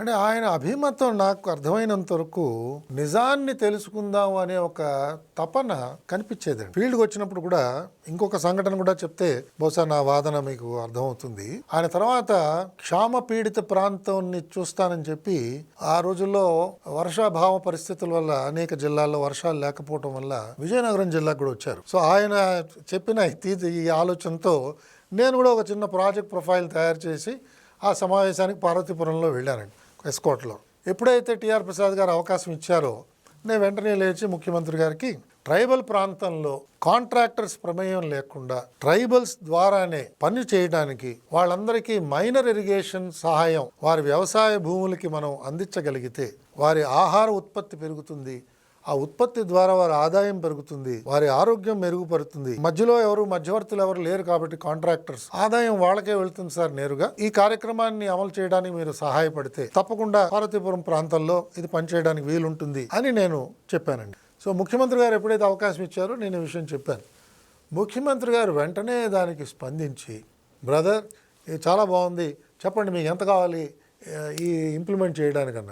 అంటే ఆయన అభిమతం నాకు అర్థమైనంత వరకు నిజాన్ని తెలుసుకుందాం అనే ఒక తపన కనిపించేదండి. ఫీల్డ్కి వచ్చినప్పుడు కూడా ఇంకొక సంఘటన కూడా చెప్తే బహుశా నా వాదన మీకు అర్థమవుతుంది. ఆయన తర్వాత క్షామ పీడిత ప్రాంతాన్ని చూస్తానని చెప్పి ఆ రోజుల్లో వర్షాభావ పరిస్థితుల వల్ల అనేక జిల్లాల్లో వర్షాలు లేకపోవడం వల్ల విజయనగరం జిల్లాకు కూడా వచ్చారు. సో ఆయన చెప్పిన ఈ- ఈ ఆలోచనతో నేను కూడా ఒక చిన్న ప్రాజెక్ట్ ప్రొఫైల్ తయారు చేసి ఆ సమావేశానికి పార్వతీపురంలో వెళ్ళానండి. ఎస్కోట్లో. ఎప్పుడైతే టిఆర్ ప్రసాద్ గారు అవకాశం ఇచ్చారో నేను వెంటనే లేచి ముఖ్యమంత్రి గారికి ట్రైబల్ ప్రాంతంలో కాంట్రాక్టర్స్ ప్రమేయం లేకుండా ట్రైబల్స్ ద్వారానే పని చేయడానికి వాళ్ళందరికీ మైనర్ ఇరిగేషన్ సహాయం వారి వ్యవసాయ భూములకి మనం అందించగలిగితే వారి ఆహార ఉత్పత్తి పెరుగుతుంది ఆ ఉత్పత్తి ద్వారా వారి ఆదాయం పెరుగుతుంది వారి ఆరోగ్యం మెరుగుపడుతుంది. మధ్యలో ఎవరు మధ్యవర్తులు ఎవరు లేరు కాబట్టి కాంట్రాక్టర్స్. ఆదాయం వాళ్ళకే వెళ్తుంది సార్ నేరుగా. ఈ కార్యక్రమాన్ని అమలు చేయడానికి మీరు సహాయపడితే తప్పకుండా పార్వతీపురం ప్రాంతంలో ఇది పనిచేయడానికి వీలుంటుంది అని నేను చెప్పానండి. సో ముఖ్యమంత్రి గారు ఎప్పుడైతే అవకాశం ఇచ్చారో నేను ఈ విషయం చెప్పాను. ముఖ్యమంత్రి గారు వెంటనే దానికి స్పందించి బ్రదర్ ఇది చాలా బాగుంది. చెప్పండి మీకు ఎంత కావాలి ఈ ఇంప్లిమెంట్ చేయడానికి అన్నారు.